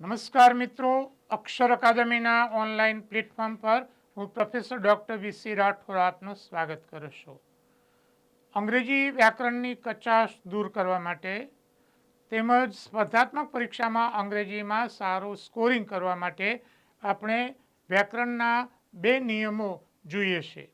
નમસ્કાર મિત્રો, અક્ષર અકાદમીના online platform પર હું પ્રોફેસર ડૉક્ટર વીસી રાઠોડ આપનું સ્વાગત કરું છું. અંગ્રેજી વ્યાકરણની કચાશ દૂર કરવા માટે તેમજ સ્પર્ધાત્મક પરીક્ષામાં અંગ્રેજીમાં સારું સ્કોરિંગ કરવા માટે આપણે વ્યાકરણના બે નિયમો જોઈએ છે.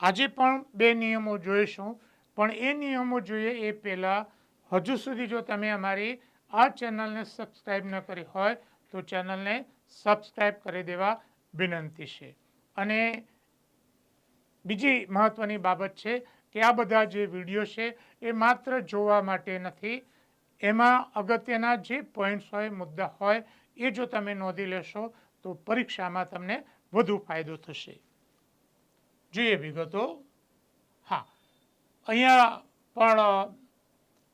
આજે પણ બે નિયમો જોઈશું, પણ એ નિયમો જોઈએ એ પહેલાં હજુ સુધી જો તમે અમારી આ ચેનલને સબસ્ક્રાઈબ ન કરી હોય તો ચેનલને સબસ્ક્રાઈબ કરી દેવા વિનંતી છે. અને બીજી મહત્ત્વની બાબત છે કે આ બધા જે વીડિયો છે એ માત્ર જોવા માટે નથી. એમાં અગત્યના જે પોઈન્ટ્સ હોય, મુદ્દા હોય, એ જો તમે નોંધી લેશો તો પરીક્ષામાં તમને વધુ ફાયદો થશે. જોઈએ વિગતો. હા. અહીંયા પણ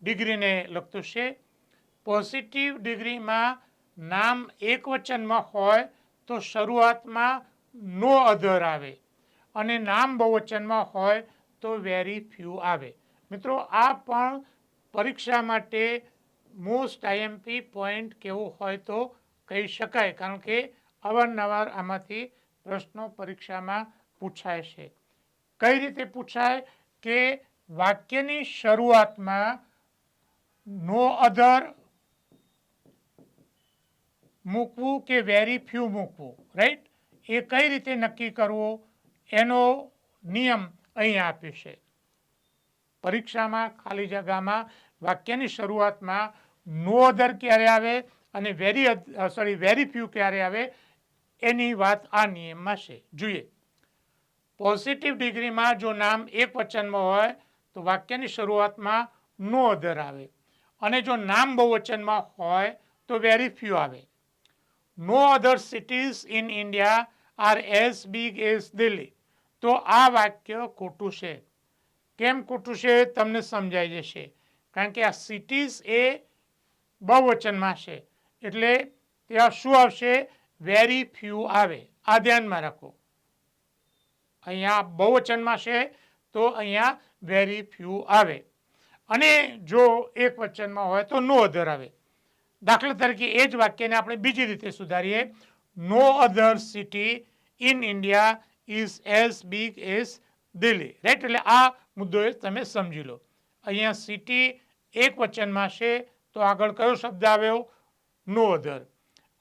ડિગ્રીને લગતું છે. પોઝિટિવ ડિગ્રીમાં નામ એક વચનમાં હોય તો શરૂઆતમાં નો અધર આવે અને નામ બહુવચનમાં હોય તો વેરી ફ્યુ આવે. મિત્રો, આ પણ પરીક્ષા માટે મોસ્ટ આઈએમપી પોઈન્ટ કેવું હોય તો કહી શકાય, કારણ કે અવારનવાર આમાંથી પ્રશ્નો પરીક્ષામાં પૂછાય છે. કઈ રીતે પૂછાય કે વાક્યની શરૂઆતમાં નો અધર મૂકવું કે વેરી ફ્યુ મૂકવું રાઈટ એ કઈ રીતે નક્કી કરવું? એનો નિયમ અહીં આપ્યો છે. પરીક્ષામાં ખાલી જગામાં વાક્યની શરૂઆતમાં નો અધર ક્યારે આવે અને વેરી સોરી વેરી ફ્યુ ક્યારે આવે, એની વાત આ નિયમમાં છે. જોઈએ. પોઝિટિવ ડિગ્રીમાં જો નામ એક વચનમાં હોય, તો વાક્યની શરૂઆતમાં નો અધર આવે. અને જો નામ બહુવચનમાં હોય, તો વેરી ફ્યુ આવે. No other cities in India are as big as Delhi તો આ વાક્ય ખોટું છે. કેમ ખોટું છે તમને સમજાઈ જશે. કારણ કે આ સિટીઝ એ બહુવચનમાં છે. એટલે ત્યાં શું આવશે? વેરી ફ્યુ આવે. આ ધ્યાનમાં રાખો. અહીંયા બહુવચનમાં છે તો અહીંયા વેરી ફ્યુ આવે. અને જો એક વચનમાં હોય તો નો અધર આવે. દાખલા તરીકે એ જ વાક્યને આપણે બીજી રીતે સુધારીએ. No other city in India is as big as Delhi right એટલે આ મુદ્દો તમે સમજી લો. અહીંયા સિટી એક વચનમાં છે, તો આગળ કયો શબ્દ આવ્યો? નો અધર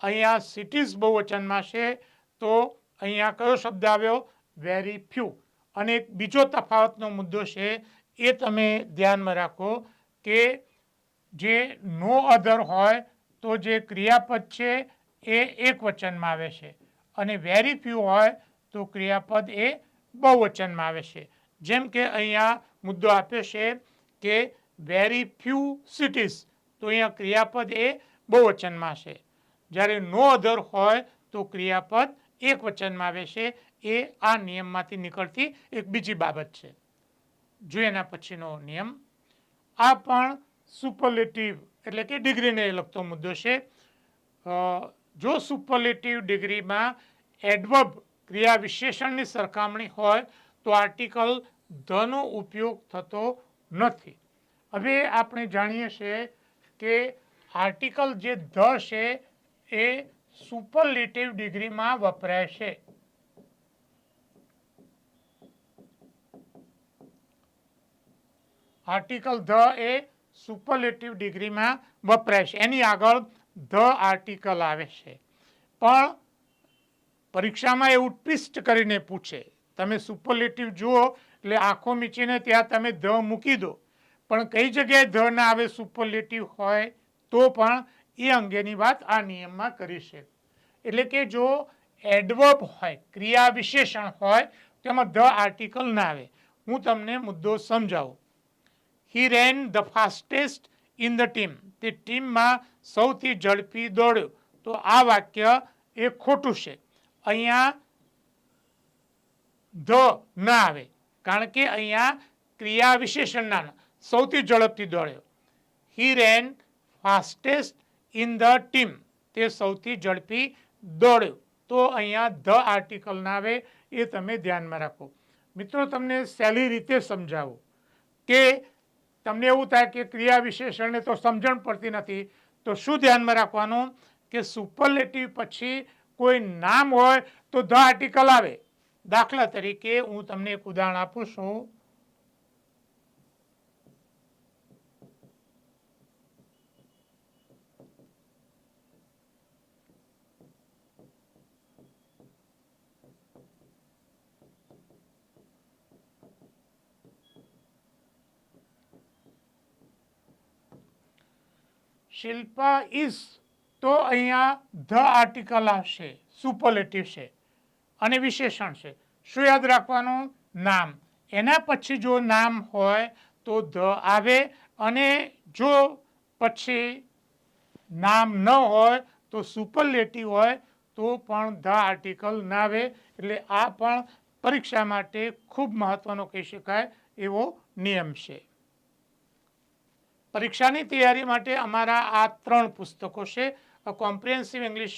અહીંયા સિટીઝ બહુવચનમાં છે, તો અહીંયા કયો શબ્દ આવ્યો? વેરી ફ્યુ અને એક બીજો તફાવતનો મુદ્દો છે, એ તમે ધ્યાનમાં રાખો કે જે નો અધર હોય તો જે ક્રિયાપદ છે, એ એક વચનમાં આવે છે. અને વેરી ફ્યુ હોય, તો ક્રિયાપદ એ બહુવચનમાં આવે છે. જેમ કે અહીંયા મુદ્દો આપ્યો છે કે વેરી ફ્યુ સિટીઝ તો અહીંયા ક્રિયાપદ એ બહુવચનમાં છે. જ્યારે નો અધર હોય, તો ક્રિયાપદ એક વચનમાં આવે છે. એ આ નિયમમાંથી નીકળતી એક બીજી બાબત છે. જો એના પછીનો નિયમ. આ પણ સુપરલેટિવ એટલે કે ડિગ્રીને લગતો મુદ્દો છે. જો સુપરલેટિવ ડિગ્રીમાં એડવર્બ ક્રિયા વિશેષણની સરખામણી હોય, તો આર્ટિકલ ધનો ઉપયોગ થતો નથી. હવે આપણે જાણીએ છીએ કે આર્ટિકલ જે ધ છે, એ સુપરલેટિવ ડિગ્રીમાં વપરાય છે. આર્ટિકલ ધ એ સુપરલેટિવ ડિગ્રીમાં વપરાય છે. એની આગળ ધ આર્ટિકલ આવે છે. પણ પરીક્ષામાં એવું ટ્વિસ્ટ કરીને પૂછે, તમે સુપરલેટિવ જુઓ, એટલે આંખો મીચીને ત્યાં તમે ધ મૂકી દો. પણ કઈ જગ્યાએ ધ ના આવે સુપરલેટિવ હોય, તો પણ એ અંગેની વાત આ નિયમમાં કરી છે. એટલે કે જો એડવર્બ હોય, ક્રિયા વિશેષણ હોય તેમાં ધ આર્ટિકલ ના આવે. હું તમને મુદ્દો સમજાવું. He ran the fastest in the team તે ટીમમાં સૌથી ઝડપી દોડ્યો. તો આ વાક્ય એ ખોટું છે. અહીંયા ધ ના આવે. કારણ કે અહીંયા ક્રિયા વિશેષણ ના સૌથી ઝડપથી દોડ્યો. He ran fastest in the team તે સૌથી ઝડપી દોડ્યો. તો અહીંયા ધ આર્ટિકલ ના આવે એ તમે ધ્યાનમાં રાખો. મિત્રો, તમને સહેલી રીતે સમજાવું કે તમને એવું થાય કે ક્રિયા વિશેષણને તો સમજણ પડતી નથી, તો શું ધ્યાનમાં રાખવાનું કે સુપરલેટિવ પછી કોઈ નામ હોય તો ધ આર્ટિકલ આવે. દાખલા તરીકે હું તમને એક ઉદાહરણ આપું છું. શિલ્પા ઇઝ તો અહીંયા ધ આર્ટિકલ આવશે સુપરલેટિવ છે અને વિશેષણ છે. શું યાદ રાખવાનું? નામ. એના પછી જો નામ હોય તો ધ આવે અને જો પછી નામ ન હોય તો સુપરલેટિવ હોય તો પણ ધ આર્ટિકલ ના આવે. એટલે આ પણ પરીક્ષા માટે ખૂબ મહત્ત્વનો કહી શકાય એવો નિયમ છે. પરીક્ષાની તૈયારી માટે અમારા આ ત્રણ પુસ્તકો છે. Comprehensive English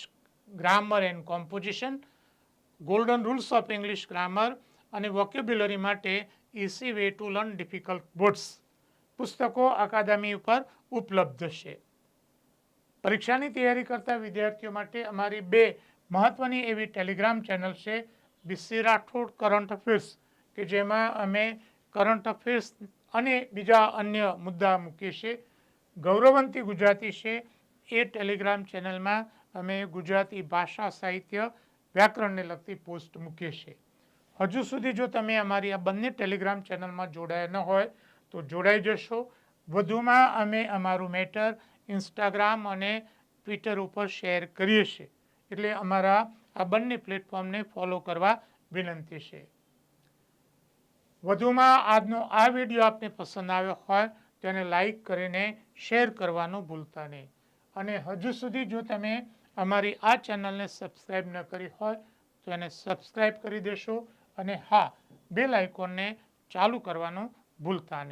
grammar and composition golden rules of English grammar અને વોક્યુબ્યુલરી માટે easy way to learn difficult words પુસ્તકો અકાદમી ઉપર ઉપલબ્ધ છે. પરીક્ષાની તૈયારી કરતા વિદ્યાર્થીઓ માટે અમારી બે મહત્વની એવી ટેલિગ્રામ ચેનલ છે B C Rathod current affairs કે જેમાં અમે કરંટ અફેર્સ અને બીજા અન્ય મુદ્દા મૂકીએ છીએ ગૌરવંતી ગુજરાતી છે એ ટેલિગ્રામ ચેનલમાં અમે ગુજરાતી ભાષા સાહિત્ય વ્યાકરણને લગતી પોસ્ટ મૂકીએ છીએ હજુ સુધી જો તમે અમારી આ બંને ટેલિગ્રામ ચેનલમાં જોડાયા ન હોય તો જોડાઈ જશો. વધુમાં અમે અમારું મેટર ઇન્સ્ટાગ્રામ અને ટ્વિટર ઉપર શેર કરીએ છીએ. એટલે અમારા આ બંને પ્લેટફોર્મને ફોલો કરવા વિનંતી છે. વધુમાં આજનો આ વીડિયો આપને પસંદ આવ્યો હોય, તેને લાઈક કરીને શેર કરવાનું ભૂલતા નહીં. અને હજુ સુધી જો તમે અમારી આ ચેનલને સબસ્ક્રાઈબ ન કરી હોય, તો એને સબસ્ક્રાઈબ કરી દેશો અને હા, બેલ આઇકોનને ચાલુ કરવાનું ભૂલતા નહીં.